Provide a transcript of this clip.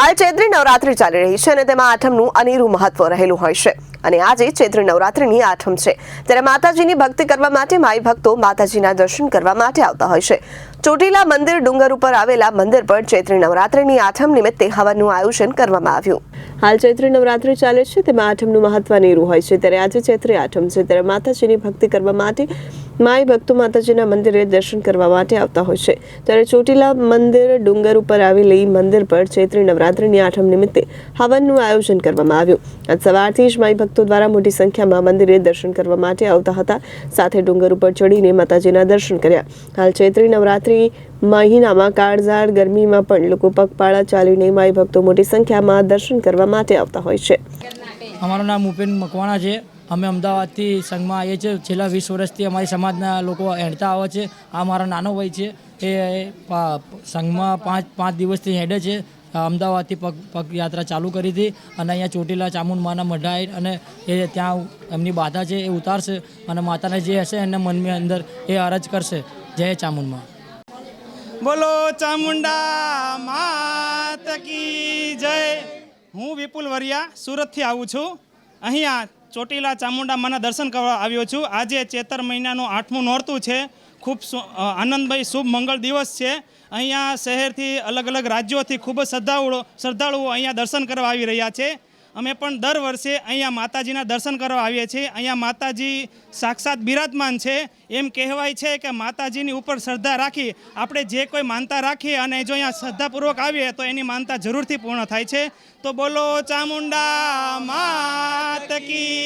હાલ ચૈત્રી નવરાત્રી ચાલી રહી છે અને તેમાં આઠમનું અનેરું મહત્વ રહેલું હોય છે. અને આજે ચૈત્રી નવરાત્રીની આઠમ છે. ત્યારે માતાજીની ભક્તિ કરવા માટે માઈ ભક્તો માતાજીના દર્શન કરવા માટે આવતા હોય છે. ચોટીલા મંદિર ડુંગર ઉપર આવેલા મંદિર પર ચૈત્રી નવરાત્રીની આઠમ નિમિત્તે હવનનું આયોજન કરવામાં આવ્યું. હાલ ચૈત્રી નવરાત્રી ચાલે છે, તેમાં આઠમનું મહત્વ અનેરું હોય છે. ત્યારે આજે ચૈત્રી આઠમ છે, ત્યારે માતાજીની ભક્તિ કરવા માટે માઈ ભક્તો માતાજીના મંદિરે દર્શન કરવા માટે આવતા હોય છે. ત્યારે ચોટીલા મંદિર ડુંગર ઉપર આવેલી મંદિર પર ચૈત્રી નવરાત્રિની આઠમ નિમિત્તે હવનનું આયોજન કરવામાં આવ્યું. આજ સવારથી જ માઈ ભક્તો દ્વારા મોટી સંખ્યામાં મંદિરે દર્શન કરવા માટે આવતા હતા. સાથે ડુંગર ઉપર ચડીને માતાજીના દર્શન કર્યા. હાલ ચૈત્રી નવરાત્રિ મહિનામાં કાળઝાળ ગરમીમાં પણ લોકો પગપાળા ચાલીને માઈ ભક્તો મોટી સંખ્યામાં દર્શન કરવા માટે આવતા હોય છે. અમારું નામ ઉપેન મકવાણા છે. અમે અમદાવાદથી સંઘમાં આવીએ છીએ. છેલ્લા વીસ વર્ષથી અમારી સમાજના લોકો હેડતા આવે છે. આ મારો નાનો ભાઈ છે. એ સંઘમાં પાંચ પાંચ દિવસથી હેડે છે. અમદાવાદથી પગ પગયાત્રા ચાલુ કરી હતી અને અહીંયા ચોટીલા ચામુંડમાના મઢાઈ અને એ ત્યાં એમની બાધા છે, એ ઉતારશે અને માતાને જે હશે એને મનની અંદર એ અરજ કરશે. જય ચામુંડમાં. બોલો ચામુંડા માત કી જય. હું વિપુલ વરિયા સુરતથી આવું છું. અહીંયા ચોટીલા ચામુંડા માના દર્શન કરવા આવ્યો છું. આજે ચેતર મહિનાનું આઠમું નોરતું છે. ખૂબ આનંદભાઈ શુભ મંગળ દિવસ છે. અહીંયા શહેરથી અલગ અલગ રાજ્યોથી ખૂબ જ શ્રદ્ધાળુઓ શ્રદ્ધાળુઓ અહીંયા દર્શન કરવા આવી રહ્યા છે. અમે પણ દર વર્ષે અહીંયા માતાજીના દર્શન કરવા આવીએ છીએ. અહીંયા માતાજી સાક્ષાત બિરાજમાન છે. એમ કહેવાય છે કે માતાજીની ઉપર શ્રદ્ધા રાખી, આપણે જે કોઈ માનતા રાખીએ અને જો અહીંયા શ્રદ્ધાપૂર્વક આવીએ તો એની માનતા જરૂરથી પૂર્ણ થાય છે. તો બોલો ચામુંડા માત કી